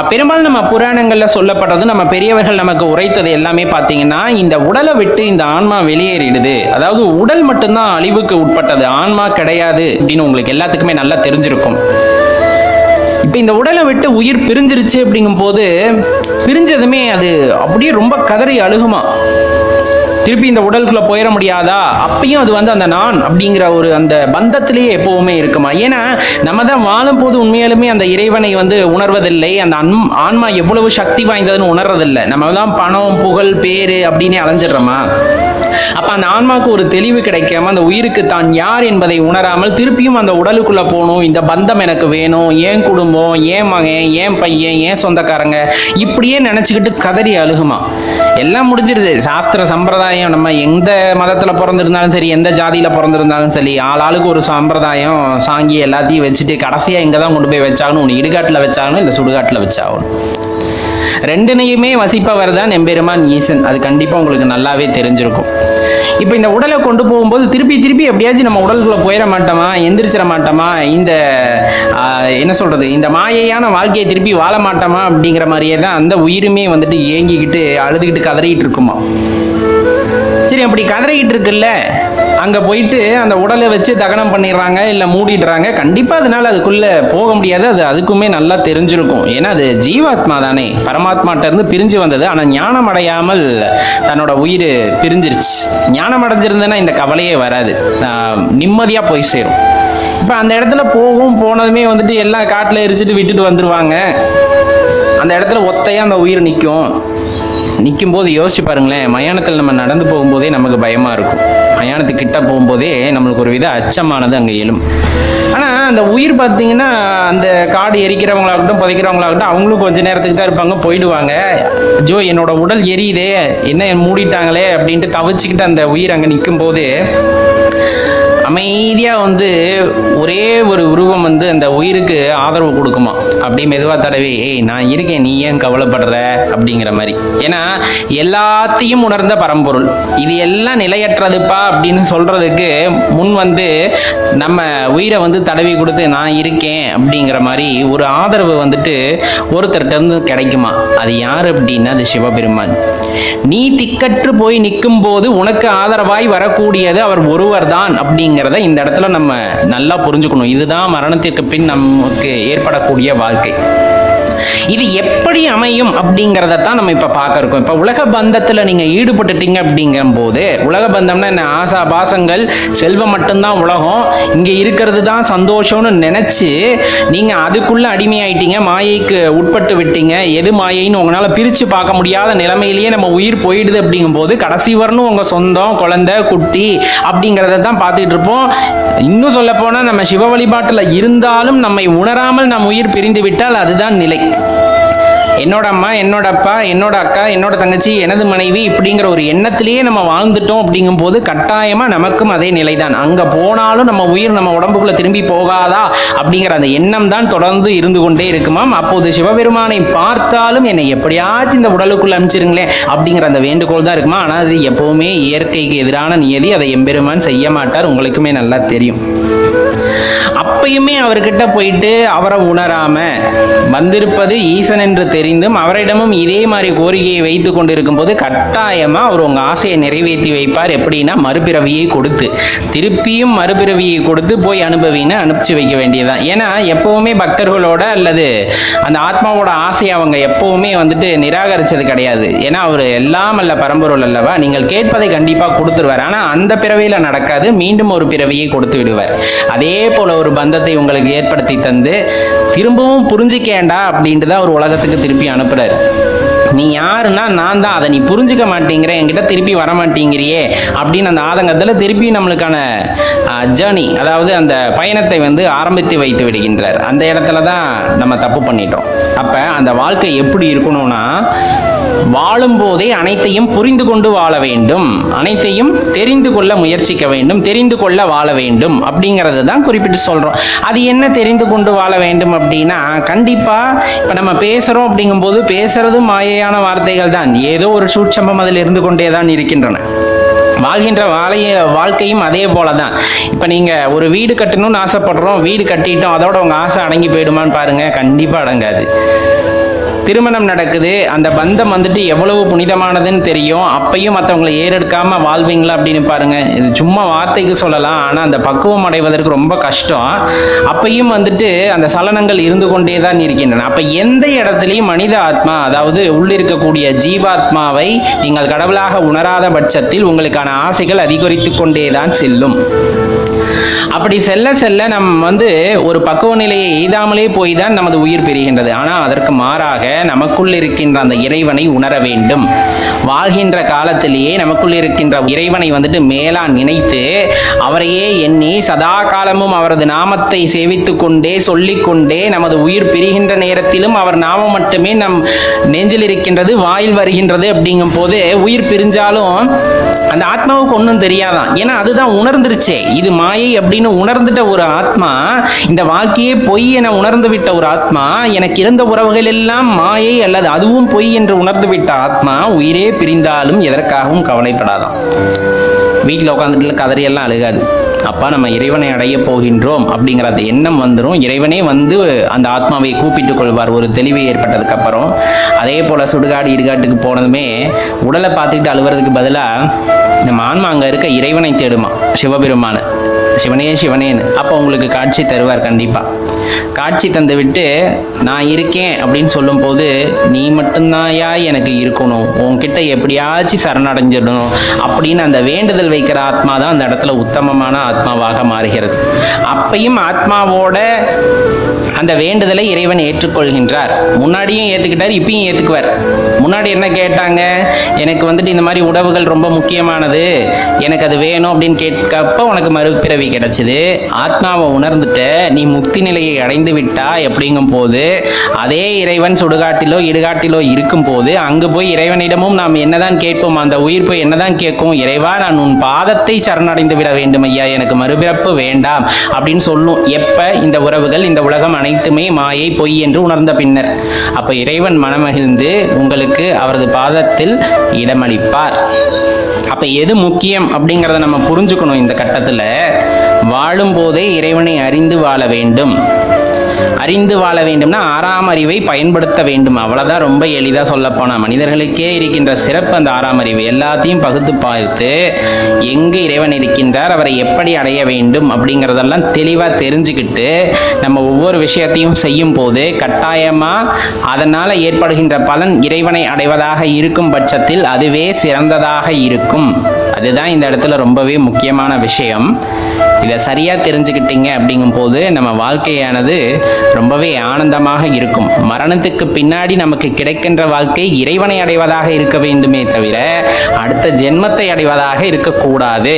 பெரும்பாலும் நம்ம புராணங்கள்ல சொல்லப்படுறது நம்ம பெரியவர்கள் நமக்கு உரைத்தது எல்லாமே பார்த்தீங்கன்னா இந்த உடலை விட்டு இந்த ஆன்மா வெளியேறிடுது. அதாவது உடல் மட்டும்தான் அழிவுக்கு உட்பட்டது. ஆன்மா கிடையாது அப்படின்னு உங்களுக்கு எல்லாத்துக்குமே நல்லா தெரிஞ்சிருக்கும். இப்போ இந்த உடலை விட்டு உயிர் பிரிஞ்சிருச்சு அப்படிங்கும்போது பிரிஞ்சதுமே அது அப்படியே ரொம்ப கதறி அழுகுமா? திருப்பி இந்த உடலுக்குள்ள போயிட முடியாதா? அப்பயும் அது வந்து அந்த நான் அப்படிங்கிற ஒரு அந்த பந்தத்திலேயே எப்பவுமே இருக்குமா? ஏன்னா நம்ம தான் வாழும்போது உண்மையாலுமே அந்த இறைவனை வந்து உணர்வதில்லை. அந்த அன் ஆன்மா எவ்வளவு சக்தி வாய்ந்ததுன்னு உணர்றதில்லை. நம்ம தான் பணம் புகழ் பேரு அப்படின்னு அலைஞ்சிடுறோமா? அப்போ அந்த ஆன்மாவுக்கு ஒரு தெளிவு கிடைக்காம அந்த உயிருக்கு தான் யார் என்பதை உணராமல் திருப்பியும் அந்த உடலுக்குள்ளே போகணும் இந்த பந்தம் எனக்கு வேணும் ஏன் குடும்பம் ஏன் மகன் ஏன் பையன் ஏன் சொந்தக்காரங்க? இப்படியே நினச்சிக்கிட்டு கதறி அழுகுமா? எல்லாம் முடிஞ்சிருது. சாஸ்திர சம்பிரதாயம் நம்ம எந்த மதத்தில் பிறந்திருந்தாலும் சரி எந்த ஜாதியில பிறந்திருந்தாலும் சரி ஆள் ஆளுக்கு ஒரு சம்பிரதாயம் சாங்கி எல்லாத்தையும் வச்சுட்டு கடைசியாக எங்கே தான் கொண்டு போய் வச்சாகணும் ஒன்று இடுகாட்டில் வச்சாகணும் இல்லை சுடுகாட்டில் வச்சாகணும். ரெண்டுனையுமே வசிப்பவர் தான் எம்பெருமான் ஈசன். அது கண்டிப்பாக உங்களுக்கு நல்லாவே தெரிஞ்சிருக்கும். இப்போ இந்த உடலை கொண்டு போகும்போது திருப்பி திருப்பி எப்படியாச்சும் நம்ம உடலுக்குள்ளே போயிட மாட்டோமா எந்திரிச்சிட மாட்டோமா இந்த என்ன சொல்கிறது இந்த மாயையான வாழ்க்கையை திருப்பி வாழ மாட்டோமா அப்படிங்கிற மாதிரியே தான் அந்த உயிருமே வந்துட்டு ஏங்கிக்கிட்டு அழுதுகிட்டு கதறிக்கிட்டு இருக்குமா சரி அப்படி கதறிக்கிட்டு இருக்குல்ல அங்கே போயிட்டு அந்த உடலை வச்சு தகனம் பண்ணிடுறாங்க இல்லை மூடிடுறாங்க. கண்டிப்பாக அதனால அதுக்குள்ளே போக முடியாது. அது அதுக்குமே நல்லா தெரிஞ்சிருக்கும். ஏன்னா அது ஜீவாத்மா தானே. பரமாத்மாட்டேருந்து பிரிஞ்சு வந்தது. ஆனால் ஞானம் அடையாமல் தன்னோட உயிர் பிரிஞ்சிருச்சு. ஞானம் அடைஞ்சிருந்தேன்னா இந்த கவலையே வராது. நிம்மதியாக போய் சேரும். இப்போ அந்த இடத்துல போகும் போனதுமே வந்துட்டு எல்லாம் காட்டில் எரிச்சிட்டு விட்டுட்டு வந்துடுவாங்க அந்த இடத்துல ஒத்தையாக அந்த உயிர் நிற்கும் நிற்கும் போது யோசிச்சு பாருங்களேன் மயானத்தில் நம்ம நடந்து போகும்போதே நமக்கு பயமாக இருக்கும். மயானத்துக்கு கிட்ட போகும்போதே நம்மளுக்கு ஒரு வித அச்சமானது அங்கே எழும். ஆனால் அந்த உயிர் பார்த்தீங்கன்னா அந்த காடு எரிக்கிறவங்களாகட்டும் புதைக்கிறவங்களாகட்டும் அவங்களும் கொஞ்ச நேரத்துக்கு தான் இருப்பாங்க போயிடுவாங்க. ஜோ என்னோட உடல் எரியுதே என்ன மூடிட்டாங்களே அப்படின்ட்டு தவிச்சுக்கிட்டு அந்த உயிர் அங்கே நிற்கும் போது அமைதியாக வந்து ஒரே ஒரு உருவம் வந்து அந்த உயிருக்கு ஆதரவு கொடுக்குமா? அப்படி மெதுவாக தடவி ஏய் நான் இருக்கேன். நீ ஏன் கவலைப்படுற? அப்படிங்கிற மாதிரி. ஏன்னா எல்லாத்தையும் உணர்ந்த பரம்பொருள். இது எல்லாம் நிலையற்றதுப்பா அப்படின்னு சொல்கிறதுக்கு முன் வந்து நம்ம உயிரை வந்து தடவி கொடுத்து நான் இருக்கேன். அப்படிங்கிற மாதிரி ஒரு ஆதரவு வந்துட்டு ஒருத்தர்கிட்ட இருந்து கிடைக்குமா? அது யார் அப்படின்னா அது சிவபெருமான். நீ திக்கற்று போய் நிற்கும் போது உனக்கு ஆதரவாய் வரக்கூடியது அவர் ஒருவர் தான் அப்படிங்கிறத இந்த இடத்துல நம்ம நல்லா புரிஞ்சுக்கணும். இதுதான் மரணத்திற்கு பின் நமக்கு ஏற்படக்கூடிய வாழ்க்கை. இது எப்படி அமையும் அப்படிங்கிறத தான் நம்ம இப்போ பார்க்க இருக்கோம் இப்போ உலக பந்தத்தில் நீங்கள் ஈடுபட்டுட்டீங்க அப்படிங்கும்போது உலக பந்தம்னா என்ன? ஆசா பாசங்கள் செல்வம் மட்டும்தான் உலகம். இங்கே இருக்கிறது தான் சந்தோஷம்னு நினச்சி நீங்கள் அதுக்குள்ளே அடிமையாயிட்டீங்க மாயைக்கு உட்பட்டு விட்டீங்க. எது மாயைன்னு உங்களால் பிரித்து பார்க்க முடியாத நிலைமையிலேயே நம்ம உயிர் போயிடுது அப்படிங்கும்போது கடைசி வரணும் உங்கள் சொந்தம் குழந்தை குட்டி அப்படிங்கிறத தான் பார்த்துட்டு இருப்போம். இன்னும் சொல்ல போனால் நம்ம சிவ வழிபாட்டில் இருந்தாலும் நம்மை உணராமல் நம் உயிர் பிரிந்து விட்டால் அதுதான் நிலை. என்னோட அம்மா என்னோட அப்பா என்னோட அக்கா என்னோட தங்கச்சி எனது மனைவி இப்படிங்கிற ஒரு எண்ணத்திலேயே நம்ம வாழ்ந்துட்டோம் அப்படிங்கும்போது கட்டாயமா நமக்கும் அதே நிலைதான். அங்க போனாலும் நம்ம உயிர் நம்ம உடம்புக்குள்ள திரும்பி போகாதா அப்படிங்கிற அந்த எண்ணம் தான் தொடர்ந்து இருந்து கொண்டே இருக்குமாம் அப்போது சிவபெருமானை பார்த்தாலும் என்னை எப்படியாச்சும் இந்த உடலுக்குள்ள அனுப்பிச்சிருங்களேன் அப்படிங்கிற அந்த வேண்டுகோள் தான் இருக்குமா? ஆனால் அது எப்பவுமே இயற்கைக்கு எதிரான நியதி. அதை எம்பெருமான் செய்ய மாட்டார். உங்களுக்குமே நல்லா தெரியும். அப்பயுமே அவர்கிட்ட போயிட்டு அவரை உணராம வந்திருப்பது ஈசன் என்று தெரிந்தும் அவரிடமும் இதே மாதிரி கோரிக்கையை வைத்து கொண்டிருக்கும் போது கட்டாயமா அவர் உங்க ஆசையை நிறைவேற்றி வைப்பார். எப்படின்னா மறுபிறவியை கொடுத்து திருப்பியும் மறுபிறவியை கொடுத்து போய் அனுபவின்னு அனுப்பிச்சு வைக்க வேண்டியதுதான். ஏன்னா எப்பவுமே பக்தர்களோட அல்லது அந்த ஆத்மாவோட ஆசையை அவங்க எப்பவுமே வந்துட்டு நிராகரிச்சது கிடையாது. ஏன்னா அவர் எல்லாம் அல்ல பரம்பொருள் அல்லவா? நீங்கள் கேட்பதை கண்டிப்பா கொடுத்துருவார். ஆனா அந்த பிறவியில நடக்காது மீண்டும் ஒரு பிறவியை கொடுத்து விடுவார். அதே போல ஒரு பந்தத்தை உங்களுக்கு ஏற்படுத்தி தந்து திரும்பவும் புரிஞ்சிக்கேண்டா அப்படின்ட்டு தான் ஒரு உலகத்துக்கு திருப்பி அனுப்புறாரு. நீ யாருன்னா நான் தான். அதை நீ புரிஞ்சுக்க மாட்டேங்கிற. என்கிட்ட திருப்பி வர மாட்டேங்கிறியே அப்படின்னு அந்த ஆதங்கத்தில் திருப்பி நம்மளுக்கான ஜேர்னி அதாவது அந்த பயணத்தை வந்து ஆரம்பித்து வைத்து விடுகின்றார். அந்த இடத்துல தான் நம்ம தப்பு பண்ணிட்டோம். அப்போ அந்த வாழ்க்கை எப்படி இருக்கணும்னா வாழும்போதே அனைத்தையும் புரிந்து கொண்டு வாழ வேண்டும். அனைத்தையும் தெரிந்து கொள்ள முயற்சிக்க வேண்டும். தெரிந்து கொள்ள வாழ வேண்டும். அப்படிங்கிறது தான் குறிப்பிட்டு சொல்கிறோம் அது என்ன தெரிந்து கொண்டு வாழ வேண்டும் அப்படின்னா கண்டிப்பாக இப்போ நம்ம பேசுகிறோம் அப்படிங்கும்போது பேசுகிறதும் மாயையான வார்த்தைகள் தான். ஏதோ ஒரு சூட்சமம் அதில் இருந்து கொண்டே தான் இருக்கின்றன. வாழ்கின்ற வாழைய வாழ்க்கையும் அதே போல தான் இப்போ நீங்கள் ஒரு வீடு கட்டணும்னு ஆசைப்படுறோம் வீடு கட்டிட்டோம் அதோட உங்கள் ஆசை அடங்கி போயிடுமான்னு பாருங்கள் கண்டிப்பாக அடங்காது. திருமணம் நடக்குது. அந்த பந்தம் வந்துட்டு எவ்வளவு புனிதமானதுன்னு தெரியும். அப்பையும் மற்றவங்களை ஏறெடுக்காம வாழ்வீங்களா அப்படின்னு பாருங்க. இது சும்மா வார்த்தைக்கு சொல்லலாம். ஆனால் அந்த பக்குவம் அடைவதற்கு ரொம்ப கஷ்டம். அப்பையும் வந்துட்டு அந்த சலனங்கள் இருந்து கொண்டே தான் இருக்கின்றன. அப்ப எந்த இடத்துலையும் மனித ஆத்மா அதாவது உள்ளிருக்கக்கூடிய ஜீவாத்மாவை நீங்கள் கடவுளாக உணராத பட்சத்தில் உங்களுக்கான ஆசைகள் அதிகரித்து கொண்டே தான் செல்லும். அப்படி செல்ல செல்ல நம் வந்து ஒரு பக்குவ நிலையை எய்தாமலே போய் தான் நமது உயிர் பெறுகின்றது ஆனால் அதற்கு மாறாக நமக்குள் இருக்கின்ற அந்த இறைவனை உணர வேண்டும். வாழ்கின்ற காலத்திலேயே நமக்குள் இருக்கின்ற இறைவனை வந்துட்டு மேலா நினைத்து அவரையே எண்ணி சதா காலமும் அவரது நாமத்தை சேவித்து கொண்டே சொல்லிக்கொண்டே நமது உயிர் பிரிகின்ற நேரத்திலும் அவர் நாமம் மட்டுமே நம் நெஞ்சில் இருக்கின்றது வாயில் வருகின்றது அப்படிங்கும் போது உயிர் பிரிஞ்சாலும் அந்த ஆத்மாவுக்கு ஒன்றும் தெரியாதான். ஏன்னா அதுதான் உணர்ந்துருச்சே. இது மாயை அப்படின்னு உணர்ந்துட்ட ஒரு ஆத்மா இந்த வாழ்க்கையே பொய் என உணர்ந்து விட்ட ஒரு ஆத்மா எனக்கு இருந்த உறவுகள் எல்லாம் மாயை அல்லது அதுவும் பொய் என்று உணர்ந்து விட்ட ஆத்மா உயிரே பிரிந்தாலும் எதற்காகவும் கவலைப்படாதான் வீட்டில் உட்காந்துட்டு கதறியெல்லாம் அழுகாது. அப்பா நம்ம இறைவனை அடைய போகின்றோம் அப்படிங்கிற அந்த எண்ணம் வந்துடும் இறைவனே வந்து அந்த ஆத்மாவை கூப்பிட்டு கொள்வார். ஒரு தெளிவு ஏற்பட்டதுக்கு அப்புறம். அதே போல் சுடுகாடு இடுகாட்டுக்கு போனதுமே உடலை பார்த்துக்கிட்டு அழுவுறதுக்கு பதிலாக நம்ம ஆன்மா அங்கே இருக்க இறைவனை தேடுமா. சிவபெருமான. சிவனே சிவனேன்னு. அப்போ உங்களுக்கு காட்சி தருவார் கண்டிப்பாக காட்சி தந்துவிட்டு நான் இருக்கேன் அப்படின்னு சொல்லும்போது நீ மட்டும்தான்யா எனக்கு இருக்கணும். உன்கிட்ட எப்படியாச்சும் சரணடைஞ்சிடணும் அப்படின்னு அந்த வேண்டுதல் வைக்கிற ஆத்மா தான் அந்த இடத்துல உத்தமமான ஆத்மாவாக மாறுகிறது. அப்பையும் ஆத்மாவோட அந்த வேண்டுதலை இறைவன் ஏற்றுக்கொள்கின்றார். முன்னாடியும் ஏற்றுக்கிட்டார் இப்பயும் ஏற்றுக்குவார் முன்னாடி என்ன கேட்டாங்க? எனக்கு வந்துட்டு இந்த மாதிரி உணவுகள் ரொம்ப முக்கியமானது. எனக்கு அது வேணும் அப்படின்னு கேட்கப்ப உனக்கு மறுபிறவி கிடைச்சிது. ஆத்மாவை உணர்ந்துட்ட நீ முக்தி நிலையை அடைந்து விட்டா எப்படிங்கும் போது அதே இறைவன் சுடுகாட்டிலோ இடுகாட்டிலோ இருக்கும் போது அங்கு போய் இறைவனிடமும் நாம் என்னதான் கேட்போம் அந்த உயிர் போய் என்னதான் கேட்கும் இறைவா நான் உன் பாதத்தை சரணடைந்து விட வேண்டும் ஐயா எனக்கு மறுபிறப்பு வேண்டாம் அப்படின்னு சொல்லும் எப்ப? இந்த உறவுகள் இந்த உலகம் அனைத்துமே மாயை பொய் என்று உணர்ந்த பின்னர். அப்ப இறைவன் மனமகிழ்ந்து உங்களுக்கு அவரது பாதத்தில் இடமளிப்பார். அப்ப எது முக்கியம் அப்படிங்கிறத நம்ம புரிஞ்சுக்கணும் இந்த கட்டத்துல. வாழும் போதே இறைவனை அறிந்து வாழ வேண்டும். அறிந்து வாழ வேண்டும்னா ஆறாம் அறிவை பயன்படுத்த வேண்டும். அவ்வளோதான் ரொம்ப எளிதாக சொல்லப்போனால் மனிதர்களுக்கே இருக்கின்ற சிறப்பு அந்த ஆறாம் அறிவு. எல்லாத்தையும் பகுத்து பார்த்து எங்கு இறைவன் இருக்கின்றார் அவரை எப்படி அடைய வேண்டும் அப்படிங்கிறதெல்லாம் தெளிவாக தெரிஞ்சுக்கிட்டு நம்ம ஒவ்வொரு விஷயத்தையும் செய்யும் போது கட்டாயமாக அதனால் ஏற்படுகின்ற பலன் இறைவனை அடைவதாக இருக்கும் பட்சத்தில் அதுவே சிறந்ததாக இருக்கும். அதுதான் இந்த இடத்துல ரொம்பவே முக்கியமான விஷயம். இதை சரியாக தெரிஞ்சுக்கிட்டீங்க அப்படிங்கும்போது நம்ம வாழ்க்கையானது ரொம்பவே ஆனந்தமாக இருக்கும். மரணத்துக்கு பின்னாடி நமக்கு கிடைக்கின்ற வாழ்க்கை இறைவனை அடைவதாக இருக்க வேண்டுமே தவிர அடுத்த ஜென்மத்தை அடைவதாக இருக்கக்கூடாது.